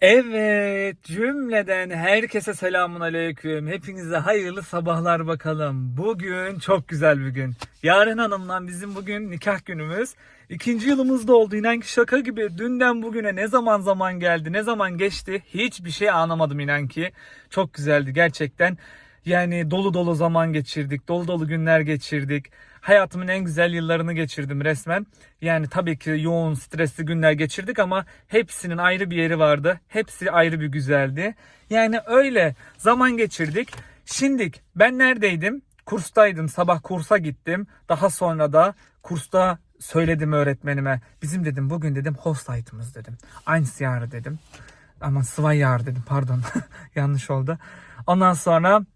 Evet, cümleden herkese selamun aleyküm. Hepinize hayırlı sabahlar bakalım. Bugün çok güzel bir gün. Yarın Hanım'la bizim bugün nikah günümüz. İkinci yılımız da oldu. İnan ki şaka gibi. Dünden bugüne ne zaman zaman geldi, ne zaman geçti hiçbir şey anlamadım inan ki. Çok güzeldi gerçekten. Yani dolu dolu zaman geçirdik, dolu dolu günler geçirdik. Hayatımın en güzel yıllarını geçirdim resmen. Yani tabii ki yoğun, stresli günler geçirdik ama hepsinin ayrı bir yeri vardı. Hepsi ayrı bir güzeldi. Yani öyle zaman geçirdik. Şimdi ben neredeydim? Kurstaydım. Sabah kursa gittim. Daha sonra da kursta söyledim öğretmenime. Bizim dedim bugün dedim hostaytımız dedim. Einstjahr dedim. Ama Svayar dedim pardon. Yanlış oldu. Ondan sonra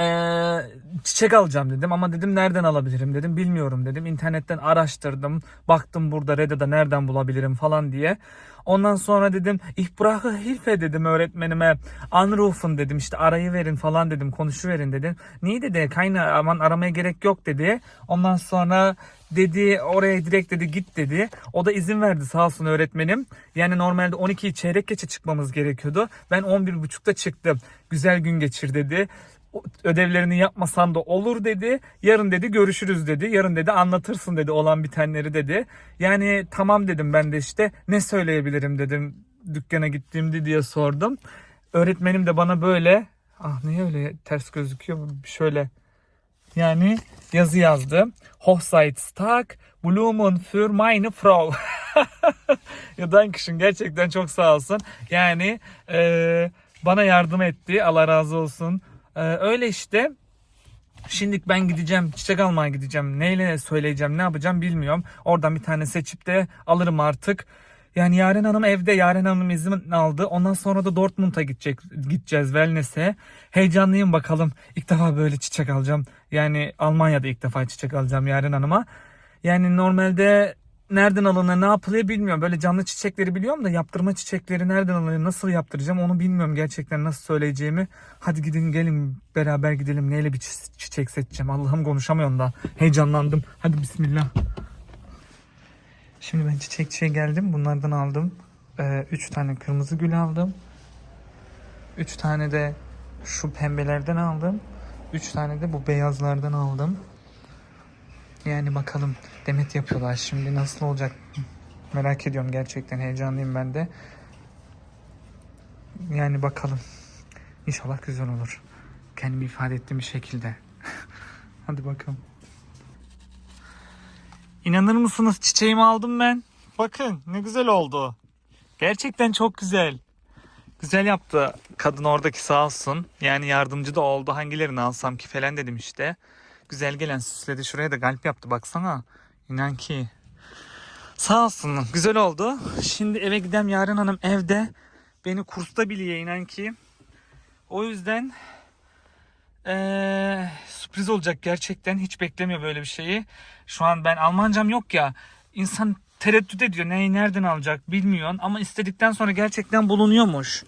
ee, çiçek alacağım dedim ama dedim nereden alabilirim dedim. Bilmiyorum dedim. İnternetten araştırdım. Baktım burada Reddit'e nereden bulabilirim falan diye. Ondan sonra dedim ich brauche Hilfe dedim öğretmenime. Anrufen dedim işte arayı verin falan dedim konuşuverin dedim. Niye? dedi. Keine aman aramaya gerek yok dedi. Ondan sonra dedi oraya direkt dedi git dedi. O da izin verdi sağ olsun öğretmenim. Yani normalde 12'yi çeyrek geçe çıkmamız gerekiyordu. Ben 11.30'da çıktım. Güzel gün geçir dedi ödevlerini yapmasan da olur dedi. Yarın dedi görüşürüz dedi. Yarın dedi anlatırsın dedi olan bitenleri dedi. Yani tamam dedim ben de işte ne söyleyebilirim dedim dükkana gittiğimde diye sordum. Öğretmenim de bana böyle ah niye öyle ters gözüküyor şöyle yani yazı yazdı. Hochzeitstag Blumen für meine Frau. ya Dankeschön gerçekten çok sağ olsun. Yani eee, bana yardım etti. Allah razı olsun. Eee, öyle işte. Şimdi ben gideceğim çiçek almaya gideceğim. Neyle söyleyeceğim ne yapacağım bilmiyorum. Oradan bir tane seçip de alırım artık. Yani Yaren Hanım evde. Yaren Hanım izin aldı. Ondan sonra da Dortmund'a gidecek, gideceğiz wellness'e. Heyecanlıyım bakalım. İlk defa böyle çiçek alacağım. Yani Almanya'da ilk defa çiçek alacağım Yaren Hanım'a. Yani normalde nereden alınır ne yapılıyor bilmiyorum. Böyle canlı çiçekleri biliyorum da yaptırma çiçekleri nereden alınır nasıl yaptıracağım onu bilmiyorum gerçekten nasıl söyleyeceğimi. Hadi gidin gelin beraber gidelim neyle bir çi- çiçek seçeceğim. Allah'ım konuşamıyorum da heyecanlandım. Hadi bismillah. Şimdi ben çiçekçiye geldim. Bunlardan aldım. 3 tane kırmızı gül aldım. 3 tane de şu pembelerden aldım. 3 tane de bu beyazlardan aldım. Yani bakalım demet yapıyorlar şimdi nasıl olacak merak ediyorum gerçekten heyecanlıyım ben de. Yani bakalım. İnşallah güzel olur. Kendimi ifade ettiğim bir şekilde. Hadi bakalım. İnanır mısınız çiçeğimi aldım ben. Bakın ne güzel oldu. Gerçekten çok güzel. Güzel yaptı kadın oradaki sağ olsun. Yani yardımcı da oldu. Hangilerini alsam ki falan dedim işte. Güzel gelen süsledi. Şuraya da kalp yaptı baksana. İnan ki. Sağ olsun. Güzel oldu. Şimdi eve gidem Yaren Hanım evde. Beni kursta biliyor inan ki. O yüzden eee, sürpriz olacak gerçekten. Hiç beklemiyor böyle bir şeyi. Şu an ben Almancam yok ya. İnsan tereddüt ediyor. Neyi nereden alacak bilmiyorsun. Ama istedikten sonra gerçekten bulunuyormuş.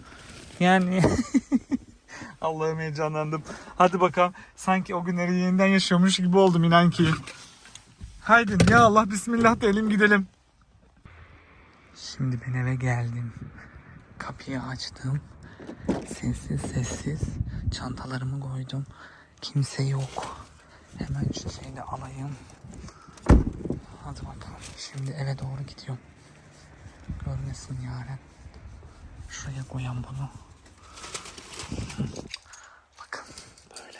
Yani Allah'ım heyecanlandım. Hadi bakalım. Sanki o günleri yeniden yaşıyormuş gibi oldum inan ki. Haydi ya Allah bismillah diyelim gidelim. Şimdi ben eve geldim. Kapıyı açtım. Sessiz sessiz çantalarımı koydum. Kimse yok. Hemen şeyi de alayım. Hadi bakalım. Şimdi eve doğru gidiyorum. Görmesin yaren. Şuraya koyayım bunu. Bakın böyle.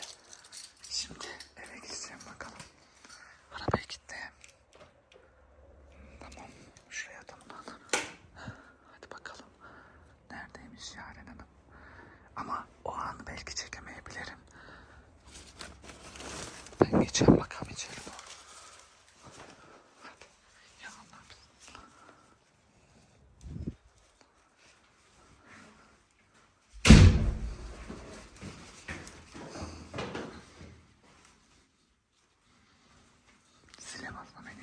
Şimdi eve gideceğim bakalım. Arabaya gitti. Tamam. Şuraya da bunu alalım. Hadi bakalım. Neredeymiş Yaren Hanım? Ama o anı belki çekemeyebilirim. Ben geçeceğim bakalım içeri doğru. Hadi. Ya Allah. Silemez beni.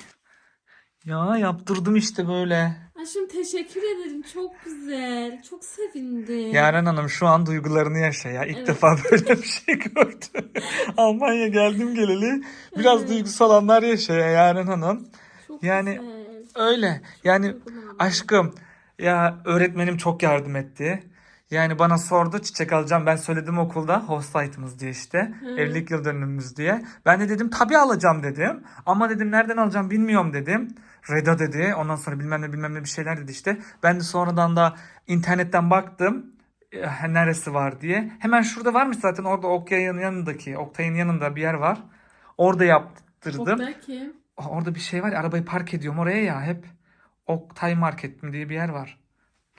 Ya yaptırdım işte böyle. Aşkım teşekkür ederim. Çok güzel. Çok sevindim. Yaren Hanım şu an duygularını yaşa ya. İlk Evet. defa böyle bir şey gördüm. Almanya geldim geleli. Biraz Evet. duygusal anlar yaşa ya Yaren Hanım. Çok yani- güzel. Öyle. Yani Duygulandım. aşkım Ya öğretmenim çok yardım etti. Yani bana sordu çiçek alacağım. Ben söyledim okulda host site'ımız diye işte. Evlilik yıl dönümümüz diye. Ben de dedim tabii alacağım dedim. Ama dedim nereden alacağım bilmiyorum dedim. Reda dedi. Ondan sonra bilmem ne bilmem ne bir şeyler dedi işte. Ben de sonradan da internetten baktım. eh, Neresi var diye. Hemen şurada varmış zaten orada Okyay'ın yanındaki. Oktay'ın yanında bir yer var. Orada yaptırdım. Oktay kim? Orada bir şey var ya arabayı park ediyorum oraya ya hep. Oktay Market mi diye bir yer var.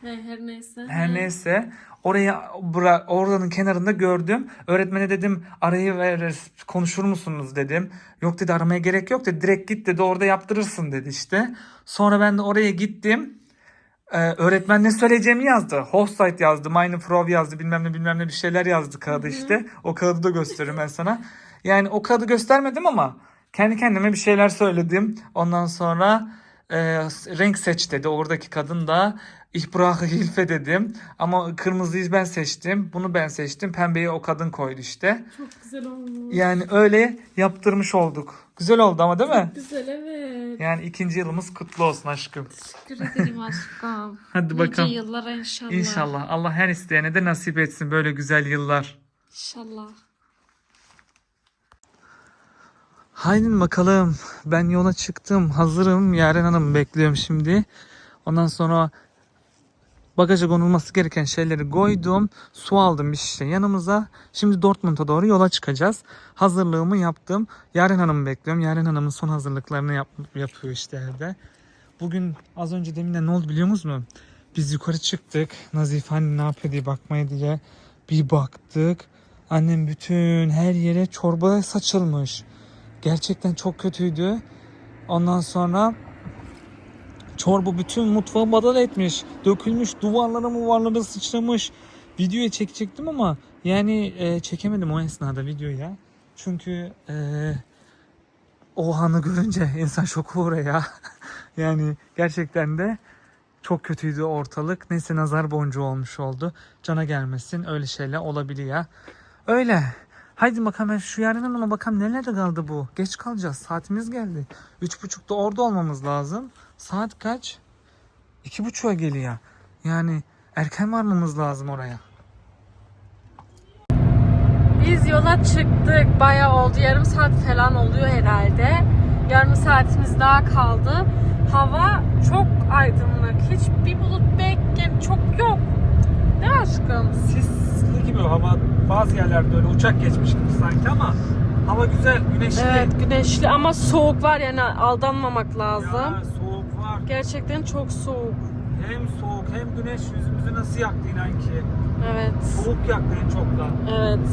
He, her neyse. Her He. neyse oraya bura, oranın kenarında gördüm. Öğretmene dedim arayı ver konuşur musunuz dedim. Yok dedi aramaya gerek yok dedi. Direkt git dedi orada yaptırırsın dedi işte. Sonra ben de oraya gittim. Ee, öğretmen ne söyleyeceğimi yazdı. Hostsite yazdı, Mine Pro yazdı, bilmem ne bilmem ne bir şeyler yazdı kağıdı işte. O kağıdı da gösteririm ben sana. Yani o kağıdı göstermedim ama kendi kendime bir şeyler söyledim. Ondan sonra e, renk seç dedi. Oradaki kadın da İhbrahı Hilfe dedim. Ama kırmızıyı ben seçtim. Bunu ben seçtim. Pembeyi o kadın koydu işte. Çok güzel olmuş. Yani öyle yaptırmış olduk. Güzel oldu ama değil mi? Güzel evet. Yani ikinci yılımız kutlu olsun aşkım. Teşekkür ederim aşkım. Hadi Nice bakalım. yıllara inşallah. İnşallah. Allah her isteyene de nasip etsin böyle güzel yıllar. İnşallah. Haydi bakalım. Ben yola çıktım. Hazırım. Yaren Hanım bekliyorum şimdi. Ondan sonra bagaja konulması gereken şeyleri koydum. Su aldım bir şişe yanımıza. Şimdi Dortmund'a doğru yola çıkacağız. Hazırlığımı yaptım. Yaren Hanım'ı bekliyorum. Yaren Hanım'ın son hazırlıklarını yap, yapıyor işte evde. Bugün az önce demin ne oldu biliyor musunuz? Biz yukarı çıktık. Nazife anne ne yapıyor diye bakmaya diye. Bir baktık. Annem bütün her yere çorba saçılmış. Gerçekten çok kötüydü. Ondan sonra çorba bütün mutfağı badal etmiş. Dökülmüş duvarlara muvarlara sıçramış. Videoya çekecektim ama yani e, çekemedim o esnada videoya. Çünkü e, o anı görünce insan şoka uğruyor ya. yani gerçekten de çok kötüydü ortalık. Neyse nazar boncuğu olmuş oldu. Cana gelmesin öyle şeyler olabiliyor. Öyle. Haydi bakalım ben şu yarın hanıma bakalım nelerde kaldı bu. Geç kalacağız. Saatimiz geldi. Üç buçukta orada olmamız lazım. Saat kaç? İki buçuğa geliyor. Yani erken varmamız lazım oraya. Biz yola çıktık. Bayağı oldu. Yarım saat falan oluyor herhalde. Yarım saatimiz daha kaldı. Hava çok aydınlık. Hiçbir bulut bekken çok yok. Mi aşkım? Sisli gibi hava bazı yerlerde öyle uçak geçmiş gibi sanki ama hava güzel güneşli. Evet güneşli ama soğuk var yani aldanmamak lazım. Ya, soğuk var. Gerçekten çok soğuk. Hem soğuk hem güneş yüzümüzü nasıl yaktı inan ki. Evet. Soğuk yaktı en çok da. Evet.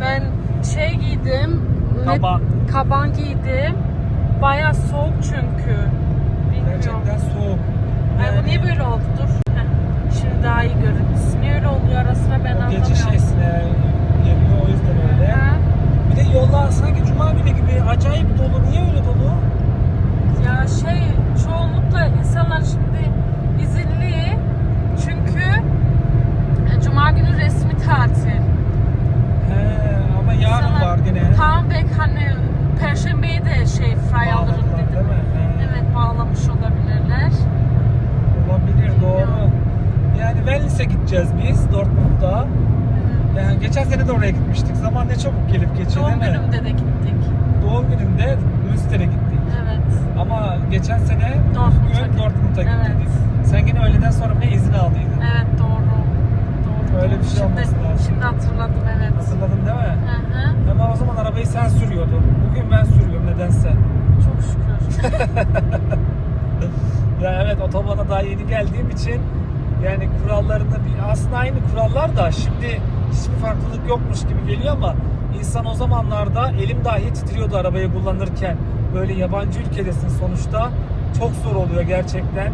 Ben şey giydim. ne- Taban. kaban giydim. Baya soğuk çünkü. Bilmiyorum. Gerçekten soğuk. Ay, bu niye böyle oldu? Dur. Heh. Şimdi daha iyi görüntüsü. Niye öyle oluyor ara sıra ben O anlamıyorum. gece şeysine geliyor o yüzden öyle. Ha? Bir de yollar sanki cuma günü gibi acayip dolu. Niye öyle dolu? Ya şey çoğunlukla insanlar şimdi izinli çünkü e, cuma günü resmi tatil. He ama yarın İnsanlar- var gene. Tamam belki hani perşembeyi de şey fray alırım Bağladılar, dedim. değil mi? He. Evet bağlamış olabilirler. Olabilir doğru. Yani Wellness'e gideceğiz biz Dortmund'da. Yani geçen sene de oraya gitmiştik. Zaman ne çabuk gelip geçiyor Doğum değil mi? günümde de gittik. Doğum gününde Münster'e gittik. Evet. Ama geçen sene Dortmund'a gün Dortmund'a Evet. gittik. Sen yine öğleden sonra ne izin aldıydın? Evet doğru. Doğru. Öyle doğru. bir şey şimdi, olması lazım. Şimdi hatırladım evet. Hatırladın değil mi? Hı hı. Ama o zaman arabayı sen sürüyordun. Bugün ben sürüyorum nedense. Çok şükür. Ya evet otobana daha yeni geldiğim için yani kurallarında bir aslında aynı kurallar da şimdi hiçbir farklılık yokmuş gibi geliyor ama insan o zamanlarda elim dahi titriyordu arabayı kullanırken. Böyle yabancı ülkedesin sonuçta. Çok zor oluyor gerçekten.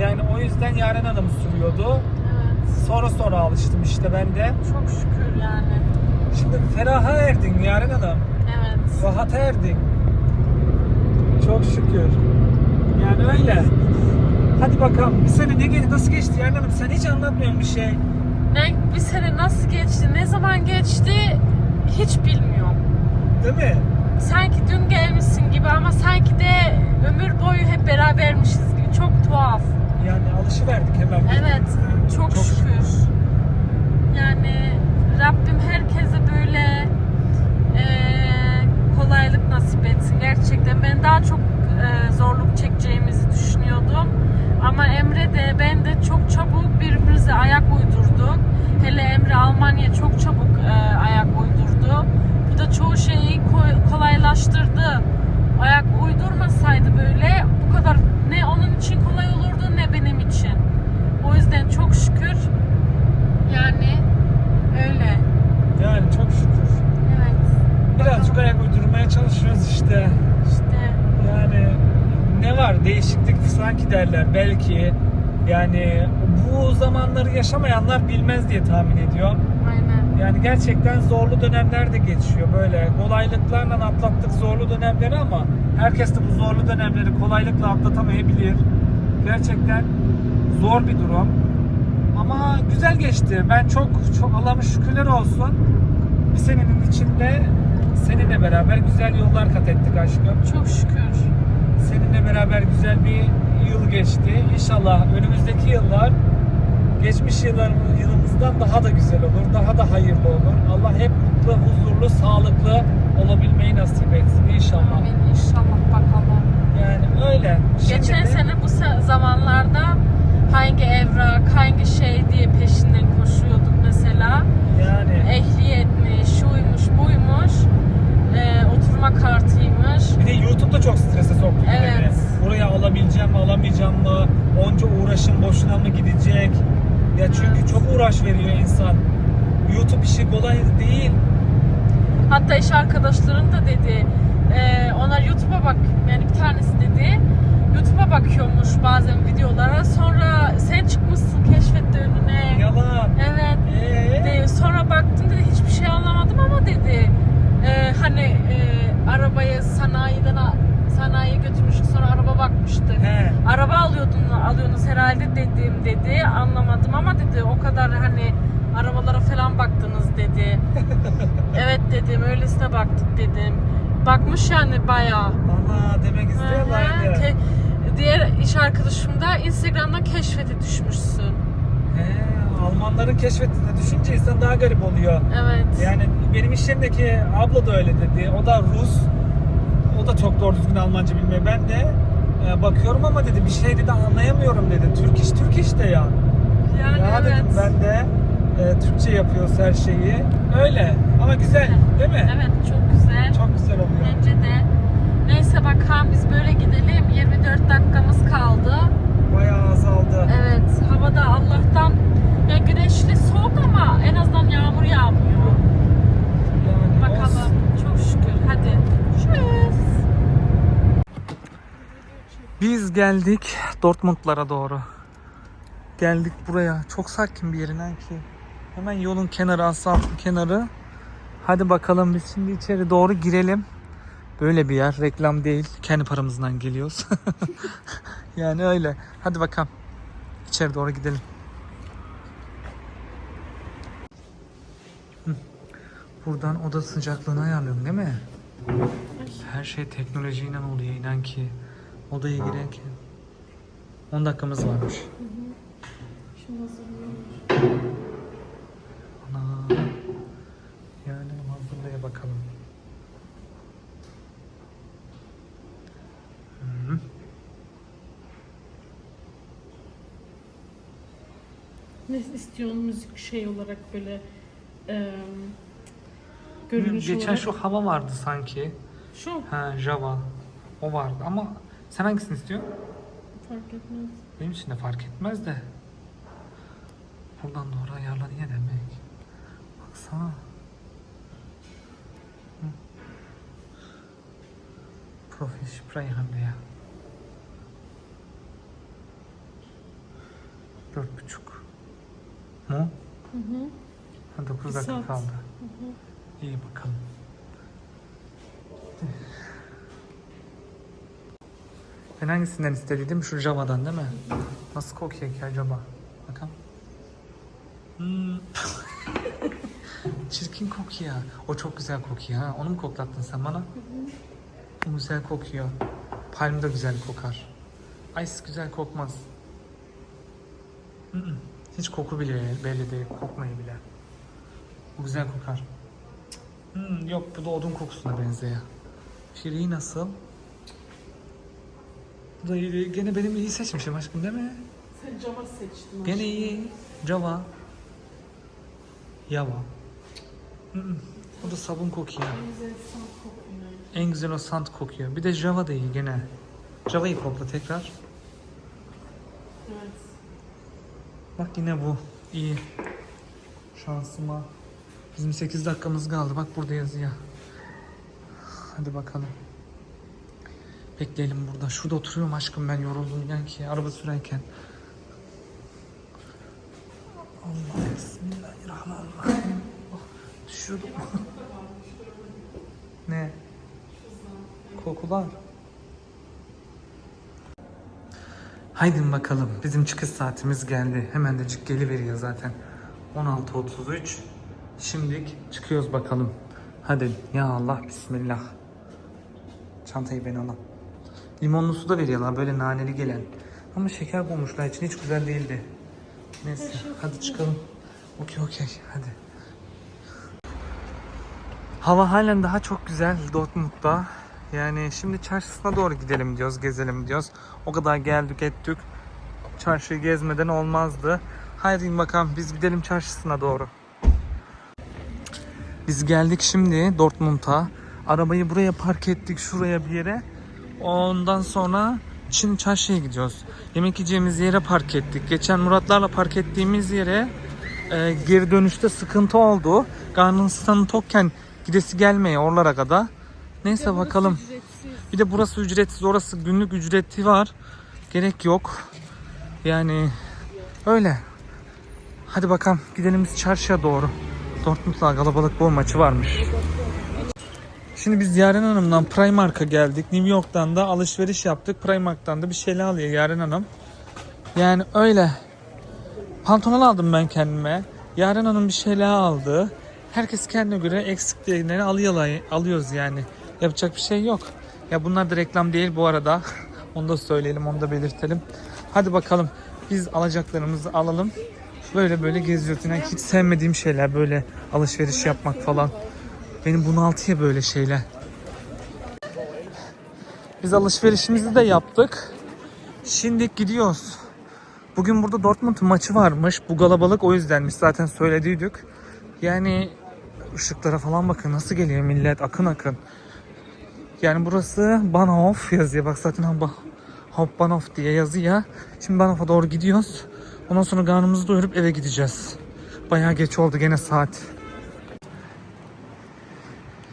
Yani o yüzden Yaren Hanım sürüyordu. evet. Sonra sonra alıştım işte ben de. Çok şükür yani. Şimdi feraha erdin Yaren Hanım. Evet. Rahata erdin. Çok şükür. Yani öyle. Hadi bakalım. Bir sene ne geçti, nasıl geçti Yaren Hanım? Sen hiç anlatmıyorsun bir şey. Ne bir sene nasıl geçti, ne zaman geçti hiç bilmiyorum. Değil mi? Sanki dün gelmişsin gibi ama sanki de ömür boyu hep berabermişiz gibi. Çok tuhaf. yani alışıverdik hemen. Evet, çok, Çok şükür. Yani Rabbim herkese böyle eee, kolaylık nasip etsin gerçekten. Ben daha çok eee, zorluk çekeceğimizi düşünüyordum. Ama Emre de ben de çok çabuk birbirimize ayak uydurduk. Hele Emre Almanya çok çabuk eee, ayak uydurdu. Bu da çoğu şeyi kolaylaştırdı. Ayak uydurmasaydı böyle bu kadar ne onun için kolay olurdu ne benim için. O yüzden çok şükür yani öyle. Yani çok şükür. Evet. Birazcık ayak uydurmaya çalışıyoruz işte. Yani ne var değişiklik sanki derler belki yani bu zamanları yaşamayanlar bilmez diye tahmin ediyorum. aynen. Yani gerçekten zorlu dönemler de geçiyor böyle kolaylıklarla atlattık zorlu dönemleri ama herkes de bu zorlu dönemleri kolaylıkla atlatamayabilir. Gerçekten zor bir durum. Ama güzel geçti. Ben çok çok Allah'ın şükürler olsun. Bir senenin içinde seninle beraber güzel yollar kat ettik aşkım. Çok şükür. Seninle beraber güzel bir yıl geçti. İnşallah önümüzdeki yıllar geçmiş yıllar, yılımızdan daha da güzel olur, daha da hayırlı olur. Allah hep mutlu, huzurlu, sağlıklı olabilmeyi nasip etsin inşallah. Amin inşallah bakalım. Yani öyle. Şimdi Geçen de- sene bu zamanlarda hangi evrak, hangi şey diye peşinden koşuyorduk mesela. yani Ehliyetmiş, şuymuş, buymuş. Ee, oturma kartıymış. bir de YouTube'da çok strese soktu beni. Evet. Buraya alabileceğim mi, alamayacağım mı? Onca uğraşım boşuna mı gidecek? Ya çünkü Evet. çok uğraş veriyor insan. YouTube işi kolay değil. Hatta iş arkadaşlarım da dedi e, onlar YouTube'a bak yani bir tanesi dedi YouTube'a bakıyormuş bazen videolara sonra sen çıkmışsın keşfette önüne Yalan. evet Ee? de, sonra baktım dedi hiçbir şey anlamadım ama dedi e, hani e, arabayı sanayiden sanayiye götürmüştük sonra araba bakmıştık He. araba alıyordun alıyorsunuz herhalde dedim dedi. Anlamadım ama dedi o kadar hani arabalara falan baktınız dedi. Evet dedim öylesine baktık dedim. Bakmış yani bayağı. Valla demek istiyorlardı. Ke- diğer iş arkadaşım da Instagram'dan keşfete düşmüşsün. He, Almanların keşfettiğinde düşünce insan daha garip oluyor. evet. Yani benim iş yerindeki abla da öyle dedi. O da Rus. O da çok doğru düzgün Almanca bilmiyor. Ben de e, bakıyorum ama dedi bir şey dedi anlayamıyorum dedi. Türk iş Türk iş de ya. yani ya evet dedim ben de e, Türkçe yapıyoruz her şeyi. Öyle ama güzel değil mi? evet çok güzel Çok güzel oluyor. bence de neyse bakalım biz böyle gidelim 24 dakikamız kaldı Bayağı azaldı. Evet, havada Allah'tan ya güneşli soğuk ama en azından yağmur yağmıyor. Yani Bakalım. olsun. Çok şükür. Hadi. Tschüss. Biz geldik Dortmund'lara doğru. Geldik buraya. Çok sakin bir yerinden ki. Hemen yolun kenarı, asfaltın kenarı. Hadi bakalım biz şimdi içeri doğru girelim. Böyle bir yer. Reklam değil. Kendi paramızdan geliyoruz. yani öyle. Hadi bakalım. İçeri doğru gidelim. Buradan oda sıcaklığını ayarlıyorum değil mi? Her şey teknolojiyle oluyor inan ki. Odaya girerken. 10 dakikamız varmış. Ana. Yani hazırlaya bakalım. Hı. Ne istiyorsun müzik şey olarak böyle e, Geçen şu hava vardı sanki. Şu Ha Java. O vardı ama sen hangisini istiyorsun? fark etmez. Benim için de fark etmez de. Buradan doğru ayarlanıyor demek. Baksana. Hı. Profil sprey hem de ya. Dört buçuk. Mu? Hı hı. Ha, dokuz dakika kaldı. İyi bakalım. Ben hangisinden istediydim? Şu Java'dan değil mi? Nasıl kokuyor ki acaba? Bakalım. Hmm. Çirkin kokuyor. O çok güzel kokuyor ha. Onu mu koklattın sen bana? O güzel kokuyor. Palm da güzel kokar. Ice güzel kokmaz. Mm-mm. Hiç koku bile belli değil. Kokmayı bile. Bu güzel kokar. Hmm, yok bu da odun kokusuna benziyor. Şiriği nasıl? Bu da iyi. Gene benim iyi seçmişim aşkım değil mi? Sen cama seçtin. Gene iyi. Java. Mm-mm. Bu da sabun kokuyor. Güzel son kokuyor. En güzel o sant kokuyor. Bir de Java da iyi gene. Java'yı kokla tekrar. Evet. Bak yine bu. iyi. Şansıma. Bizim 8 dakikamız kaldı. Bak burada yazıyor. Hadi bakalım. Bekleyelim burada. Şurada oturuyorum aşkım ben yoruldum yani ki araba sürerken. Allah bismillahirrahmanirrahim. Oh, düşüyordum. ne? Kokular. Haydi bakalım. Bizim çıkış saatimiz geldi. Hemen de çık geliveriyor zaten. 16.33. Şimdilik çıkıyoruz bakalım. Hadi ya Allah bismillah. Çantayı ben alayım. Limonlu su da veriyorlar böyle naneli gelen. Ama şeker koymuşlar için hiç güzel değildi. Neyse hadi çıkalım. Okey okey hadi. Hava halen daha çok güzel Dortmund'da. Yani şimdi çarşısına doğru gidelim diyoruz, gezelim diyoruz. O kadar geldik ettik. Çarşıyı gezmeden olmazdı. Haydi bakalım biz gidelim çarşısına doğru. Biz geldik şimdi Dortmund'a. Arabayı buraya park ettik şuraya bir yere. Ondan sonra Çin çarşıya gidiyoruz. Yemek yiyeceğimiz yere park ettik. Geçen Muratlarla park ettiğimiz yere e, geri dönüşte sıkıntı oldu. Karnınızdan tokken gidesi gelmeye oralara kadar. Neyse bakalım. Bir de burası ücretsiz. Orası günlük ücreti var. Gerek yok. Yani öyle. Hadi bakalım gidelim biz çarşıya doğru. Dortmund'la kalabalık bol maçı varmış. Şimdi biz Yaren Hanım'dan Primark'a geldik. New York'tan da alışveriş yaptık. Primark'tan da bir şeyler alıyor Yaren Hanım. Yani öyle. Pantolon aldım ben kendime. Yaren Hanım bir şeyler aldı. Herkes kendine göre eksiklerini alıyorlar, alıyoruz yani. Yapacak bir şey yok. Ya bunlar da reklam değil bu arada. Onu da söyleyelim, onu da belirtelim. Hadi bakalım biz alacaklarımızı alalım. Böyle böyle geziyoruz. Yani hiç sevmediğim şeyler böyle alışveriş yapmak falan. Benim bunaltıyor böyle şeyler. Biz alışverişimizi de yaptık. Şimdi gidiyoruz. Bugün burada Dortmund maçı varmış. Bu kalabalık o yüzdenmiş. Zaten söylediydik. Yani ışıklara falan bakın nasıl geliyor millet akın akın. Yani burası Bahnhof yazıyor. Bak zaten Hauptbahnhof diye yazıyor. Şimdi Bahnhof'a doğru gidiyoruz. Ondan sonra karnımızı doyurup eve gideceğiz. Bayağı geç oldu gene saat.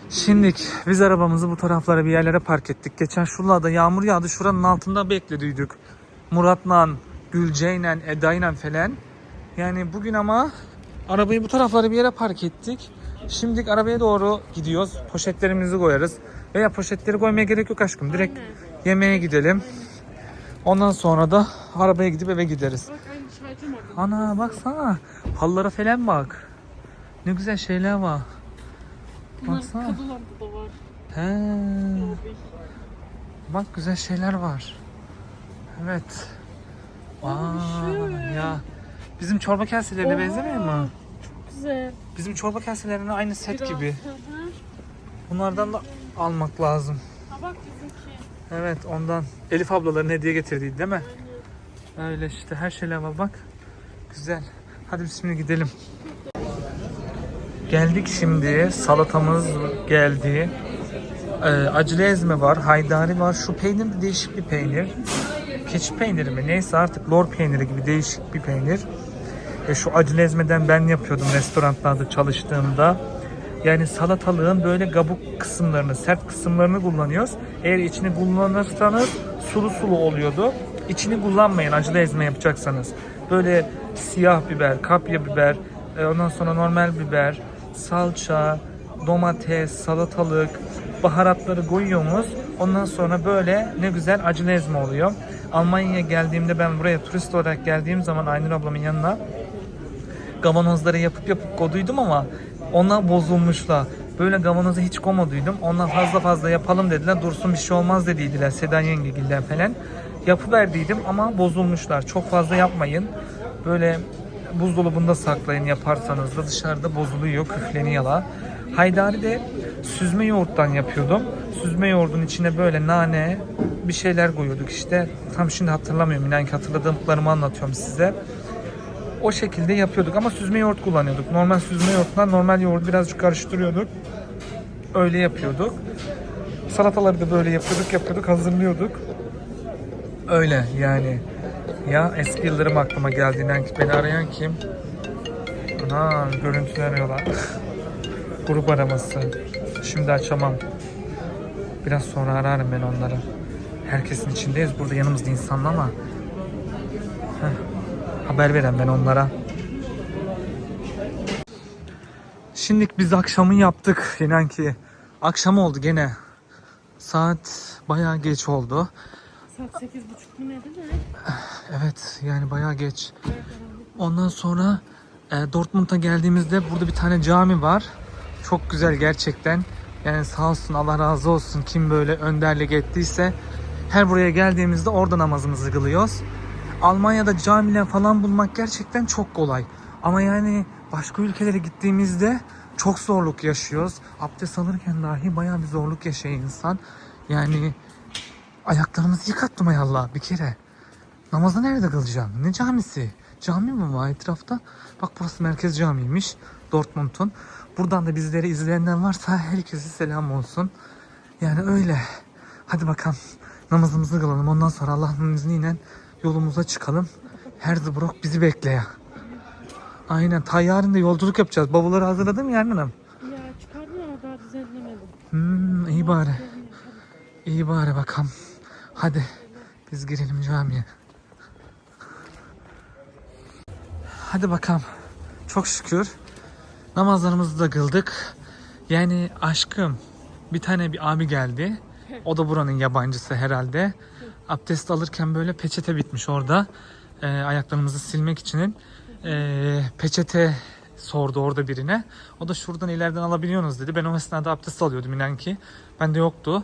Şimdilik biz arabamızı bu taraflara bir yerlere park ettik. Geçen şuralarda yağmur yağdı. Şuranın altında beklediydik. Murat'la, Gülce'yle, Eda'yla falan. Yani bugün ama arabayı bu taraflara bir yere park ettik. Şimdilik arabaya doğru gidiyoruz. Poşetlerimizi koyarız. Veya poşetleri koymaya gerek yok aşkım. Direkt yemeğe gidelim. Ondan sonra da arabaya gidip eve gideriz. Bak. Ana baksana. Hallara falan bak. Ne güzel şeyler var. Bunlar baksana. kadılarda da var. He. Bak güzel şeyler var. Evet. Aa, ya. Bizim çorba kaselerine Oha. benzemiyor mu? Güzel. Bizim çorba kaselerine aynı set Biraz. gibi. Hı hı. Bunlardan da almak lazım. Ha bak bizimki. Evet ondan. Elif ablaların hediye getirdiği değil mi? Öyle işte her şeyler var bak. Güzel. Hadi biz şimdi gidelim. Geldik şimdi. Salatamız geldi. Ee, acılı ezme var. Haydari var. Şu peynir de değişik bir peynir. Keçi peyniri mi? Neyse artık lor peyniri gibi değişik bir peynir. E, şu acılı ezmeden ben yapıyordum restoranlarda çalıştığımda. Yani salatalığın böyle kabuk kısımlarını, sert kısımlarını kullanıyoruz. Eğer içini kullanırsanız sulu sulu oluyordu. İçini kullanmayın acılı ezme yapacaksanız. Böyle siyah biber, kapya biber, e, ondan sonra normal biber, salça, domates, salatalık, baharatları koyuyorsunuz. Ondan sonra böyle ne güzel acılı ezme oluyor. Almanya'ya geldiğimde ben buraya turist olarak geldiğim zaman Aynur ablamın yanına gavanozları yapıp yapıp koduydum ama onlar bozulmuşlar. Böyle gavanoza hiç komaduydum. Onlar fazla fazla yapalım dediler. Dursun bir şey olmaz dediydiler. Sedan yengegiller falan. Yapıverdiydim ama bozulmuşlar. Çok fazla yapmayın. Böyle buzdolabında saklayın yaparsanız da dışarıda bozuluyor, küfleniyorlar. Haydari de süzme yoğurttan yapıyordum. Süzme yoğurdun içine böyle nane bir şeyler koyuyorduk işte. Tam şimdi hatırlamıyorum. İnan ki hatırladığımlarımı anlatıyorum size. O şekilde yapıyorduk ama süzme yoğurt kullanıyorduk. Normal süzme yoğurtla normal yoğurdu birazcık karıştırıyorduk. Öyle yapıyorduk. Salataları da böyle yapıyorduk, yapıyorduk, hazırlıyorduk. Öyle yani. Ya eski yıllarım aklıma geldiğinden ki beni arayan kim? Ana görüntülü arıyorlar. Grup araması. Şimdi açamam. Biraz sonra ararım ben onları. Herkesin içindeyiz. Burada yanımızda insanlar ama. Heh. Haber veren ben onlara. Şimdilik biz akşamı yaptık. İnan ki akşam oldu gene. Saat bayağı geç oldu. Saat 8.30 mu ne değil mi? Evet yani bayağı geç. Ondan sonra e, Dortmund'a geldiğimizde burada bir tane cami var. Çok güzel gerçekten. Yani sağ olsun Allah razı olsun kim böyle önderlik ettiyse her buraya geldiğimizde orada namazımızı kılıyoruz. Almanya'da camiler falan bulmak gerçekten çok kolay. Ama yani başka ülkelere gittiğimizde çok zorluk yaşıyoruz. Abdest alırken dahi bayağı bir zorluk yaşıyor insan. Yani ayaklarımızı yıkattım ay Allah bir kere. Namazı nerede kılacağım? Ne camisi? Cami mi var etrafta? Bak burası merkez camiymiş. Dortmund'un. Buradan da bizleri izleyenler varsa herkese selam olsun. Yani öyle. Hadi bakalım namazımızı kılalım. Ondan sonra Allah'ın izniyle yolumuza çıkalım. Herzbruck bizi bekliyor. Aynen. Ta yarın da yolculuk yapacağız. Bavulları hazırladım yarın hanım. Ya çıkardım ama daha düzenlemedim. Hmm, iyi bari. İyi bari bakalım. Hadi biz girelim camiye. Hadi bakalım. Çok şükür. Namazlarımızı da kıldık. Yani aşkım bir tane bir abi geldi. O da buranın yabancısı herhalde. Abdest alırken böyle peçete bitmiş orada. Ee, ayaklarımızı silmek için ee, peçete sordu orada birine. O da şuradan ileriden alabiliyorsunuz dedi. Ben o esnada abdest alıyordum inan ki. Bende yoktu.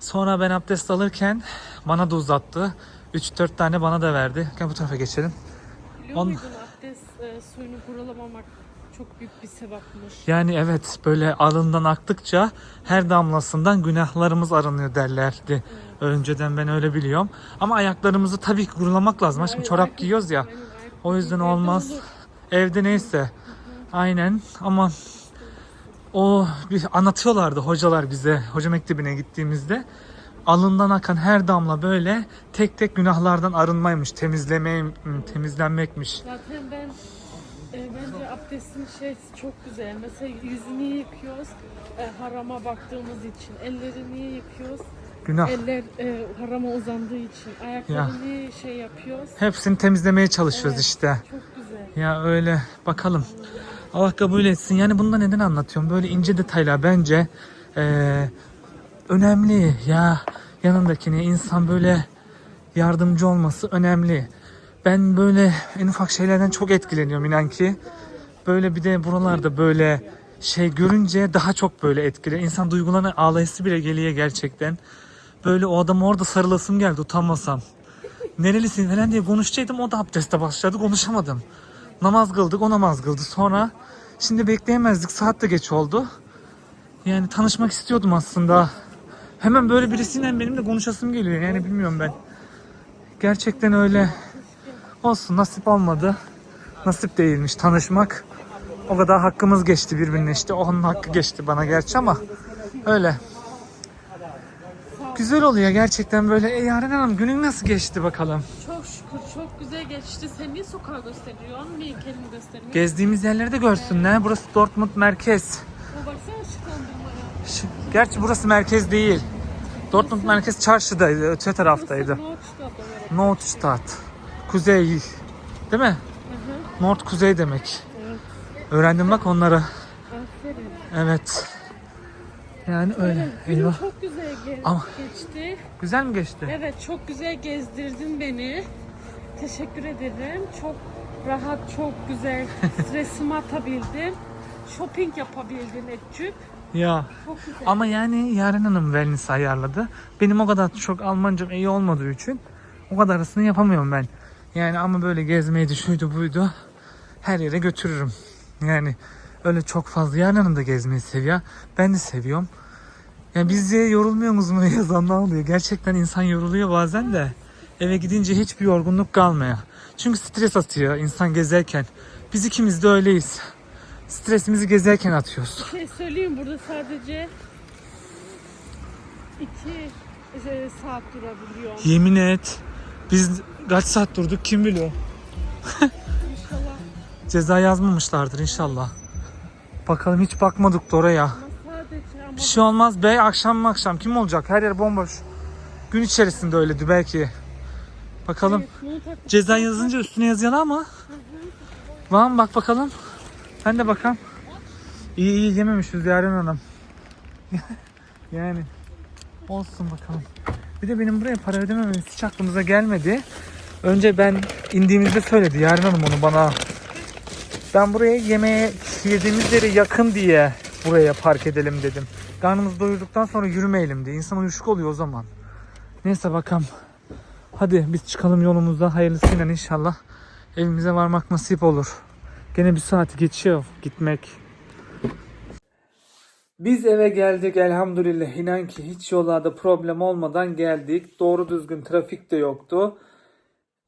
Sonra ben abdest alırken bana da uzattı. 3-4 tane bana da verdi. Gel bu tarafa geçelim. Biliyor On- muydun abdest e, suyunu kurulamamak çok büyük bir sebepmiş. Yani evet böyle alından aktıkça her damlasından günahlarımız arınıyor derlerdi. Önceden ben öyle biliyorum. Ama ayaklarımızı tabii ki kurulamak lazım. Aşkım Hayır, çorap giyiyoruz ya. Aynen, ayak- O yüzden olmaz. Evde neyse. Aynen ama o bir anlatıyorlardı hocalar bize hoca mektebine gittiğimizde alından akan her damla böyle tek tek günahlardan arınmaymış, temizleme temizlenmekmiş. Zaten ben e, bence abdestin şey çok güzel. Mesela yüzünü yıkıyoruz e, harama baktığımız için. Elleri niye yıkıyoruz? Günah. Eller e, harama uzandığı için. Ayakları niye şey yapıyoruz? Hepsini temizlemeye çalışıyoruz Evet. işte. Çok. Ya öyle bakalım. Allah kabul etsin. Yani bunu da neden anlatıyorum? Böyle ince detaylar bence eee, önemli. Ya yanındakine insan böyle yardımcı olması önemli. Ben böyle en ufak şeylerden çok etkileniyorum inan ki. Böyle bir de buralarda böyle şey görünce daha çok böyle etkili. İnsan duygularına ağlayası bile geliyor gerçekten. Böyle o adamı orada sarılasım geldi utanmasam. Nerelisin falan diye konuşacaktım. O da abdeste başladı. Konuşamadım. Namaz kıldık. O namaz kıldı. Sonra şimdi bekleyemezdik. Saat de geç oldu. Yani tanışmak istiyordum aslında. Hemen böyle birisiyle benim de konuşasım geliyor. Yani bilmiyorum ben. Gerçekten öyle. Olsun nasip olmadı. Nasip değilmiş tanışmak. O kadar hakkımız geçti birbirine işte. Onun hakkı geçti bana gerçi ama öyle. Güzel oluyor gerçekten böyle. E Yaren Hanım günün nasıl geçti bakalım? Çok şükür çok güzel geçti. Sen niye sokağı gösteriyorsun? Niye kendini göstermiyorsun? Gezdiğimiz yerleri de görsünler. Burası Dortmund merkez. O baksana ışıklandırmaya. Şu- Gerçi burası merkez değil. Dortmund merkez çarşıdaydı, öte taraftaydı. Olarak. Nordstadt. Kuzey. Değil mi? Hı hı. Nord kuzey demek. Evet. Öğrendim bak onları. Aferin. Evet. Yani öyle. Günüm Eyvah. çok güzel ge- Ama- geçti. Güzel mi geçti? Evet çok güzel gezdirdin beni. Teşekkür ederim. Çok rahat, çok güzel. Stresimi atabildim. Shopping yapabildim etçük. Ya. Çok güzel. Ama yani Yaren Hanım wellness ayarladı. Benim o kadar çok Almancam iyi olmadığı için o kadarısını yapamıyorum ben. Yani ama böyle gezmeydi şuydu buydu. Her yere götürürüm. Yani öyle çok fazla Yarın Hanım da gezmeyi seviyor. Ben de seviyorum. Yani biz de yorulmuyoruz mu yazan ne oluyor? Gerçekten insan yoruluyor bazen de. Eve gidince hiçbir yorgunluk kalmıyor. Çünkü stres atıyor insan gezerken. Biz ikimiz de öyleyiz. Stresimizi gezerken atıyoruz. Bir şey söyleyeyim burada sadece iki e, saat durabiliyorum. Yemin et. Biz kaç saat durduk kim biliyor? İnşallah. Ceza yazmamışlardır inşallah. Bakalım hiç bakmadık da oraya. Bir şey olmaz be akşam mı akşam kim olacak? Her yer bomboş. Gün içerisinde öyleydi belki. Bakalım. Evet, Ceza yazınca üstüne yazıyorlar ama. Var mı bak bakalım. Ben de bakalım. İyi iyi yememişiz Yaren Hanım. yani olsun bakalım. Bir de benim buraya para ödemememiz hiç aklımıza gelmedi. Önce ben indiğimizde söyledi Yaren Hanım onu bana. Ben buraya yemeğe yediğimiz yere yakın diye buraya park edelim dedim. Karnımızı doyurduktan sonra yürümeyelim diye. İnsan uyuşuk oluyor o zaman. Neyse bakalım. Hadi biz çıkalım yolumuzda hayırlısıyla inşallah evimize varmak nasip olur. Gene bir saati geçiyor gitmek. Biz eve geldik elhamdülillah inan ki hiç yollarda problem olmadan geldik. Doğru düzgün trafik de yoktu.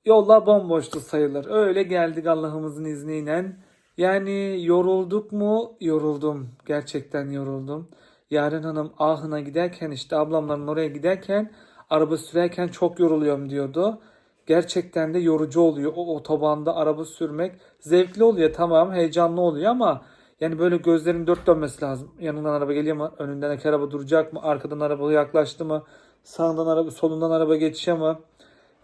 Yollar bomboştu sayılır. Öyle geldik Allah'ımızın izniyle. Yani yorulduk mu? Yoruldum. Gerçekten yoruldum. Yaren Hanım Ahın'a giderken işte ablamların oraya giderken araba sürerken çok yoruluyorum diyordu. Gerçekten de yorucu oluyor. O otobanda araba sürmek zevkli oluyor tamam heyecanlı oluyor ama yani böyle gözlerin dört dönmesi lazım. Yanından araba geliyor mu? Önündeki araba duracak mı? Arkadan araba yaklaştı mı? Sağından araba, solundan araba geçiyor mu?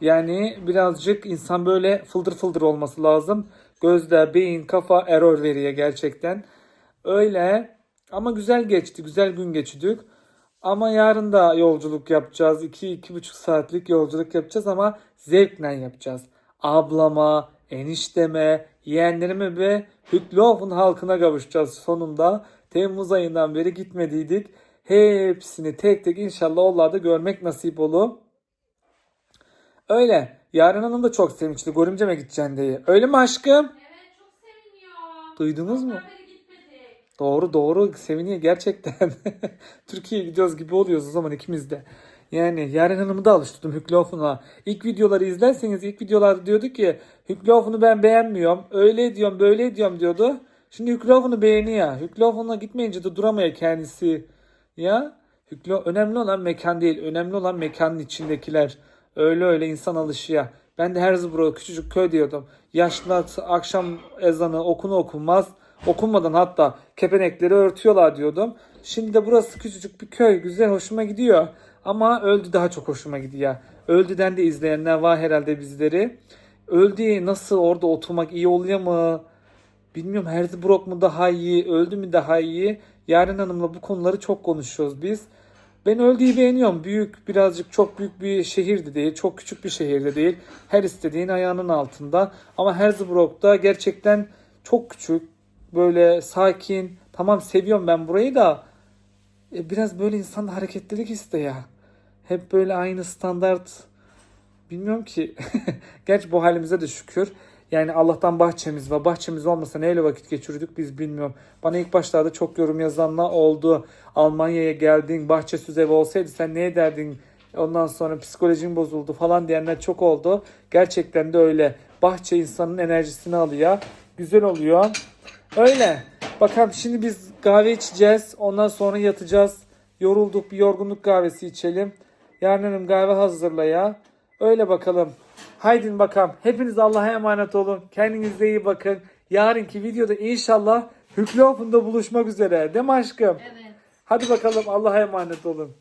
Yani birazcık insan böyle fıldır fıldır olması lazım. Gözler, beyin, kafa error veriyor gerçekten. Öyle ama güzel geçti. Güzel gün geçirdik. Ama yarın da yolculuk yapacağız. 2-2,5 saatlik yolculuk yapacağız ama zevkle yapacağız. Ablama, enişteme, yeğenlerime ve Hüklof'un halkına kavuşacağız sonunda. Temmuz ayından beri gitmediydik. Hepsini tek tek inşallah onlarda görmek nasip olur. Öyle. Yarın Hanım da çok sevinçli. Görümceme gideceksin diye. Öyle mi aşkım? Evet çok seviniyor. Duydunuz mu? Ondan beri gitmedik. Doğru doğru seviniyor gerçekten. Türkiye'ye gidiyoruz gibi oluyoruz o zaman ikimiz de. Yani Yaren Hanım'ı da alıştırdım Hüklof'una. İlk videoları izlerseniz ilk videolarda diyordu ki Hüklof'unu ben beğenmiyorum. Öyle diyorum böyle diyorum diyordu. Şimdi Hüklof'unu beğeniyor. Hüklof'una gitmeyince de duramıyor kendisi. Ya Hüklo önemli olan mekan değil. Önemli olan mekanın içindekiler. Öyle öyle insan alışıyor. Ben de Herzbro küçücük köy diyordum. Yaşlılar akşam ezanı okunu okunmaz. Okunmadan hatta kepenekleri örtüyorlar diyordum. Şimdi de burası küçücük bir köy. Güzel hoşuma gidiyor. Ama öldü daha çok hoşuma gidiyor. Öldü'den de izleyenler var herhalde bizleri. Öldü nasıl orada oturmak iyi oluyor mu? Bilmiyorum Herzbrook mu daha iyi, öldü mü daha iyi? Yaren Hanım'la bu konuları çok konuşuyoruz biz. Ben Öldü'yü beğeniyorum. Büyük, birazcık çok büyük bir şehir de değil, çok küçük bir şehir de değil. Her istediğin ayağının altında. Ama Herzbrook'ta gerçekten çok küçük, böyle sakin. Tamam seviyorum ben burayı da e, biraz böyle insan hareketlilik istiyor. Hep böyle aynı standart Bilmiyorum ki. Gerçi bu halimize de şükür. Yani Allah'tan bahçemiz var. Bahçemiz olmasa neyle vakit geçirdik biz bilmiyorum. Bana ilk başlarda çok yorum yazanlar oldu. Almanya'ya geldin, bahçesiz ev olsaydı sen ne ederdin? Ondan sonra psikolojin bozuldu falan diyenler çok oldu. Gerçekten de öyle. Bahçe insanın enerjisini alıyor. Güzel oluyor. Öyle. Bakalım şimdi biz kahve içeceğiz. Ondan sonra yatacağız. Yorulduk bir yorgunluk kahvesi içelim. Yarın hanım kahve hazırlaya. Öyle bakalım. Haydin bakalım. Hepiniz Allah'a emanet olun. Kendinize iyi bakın. Yarınki videoda inşallah Hüklü Open'da buluşmak üzere. Değil mi aşkım? Evet. Hadi bakalım Allah'a emanet olun.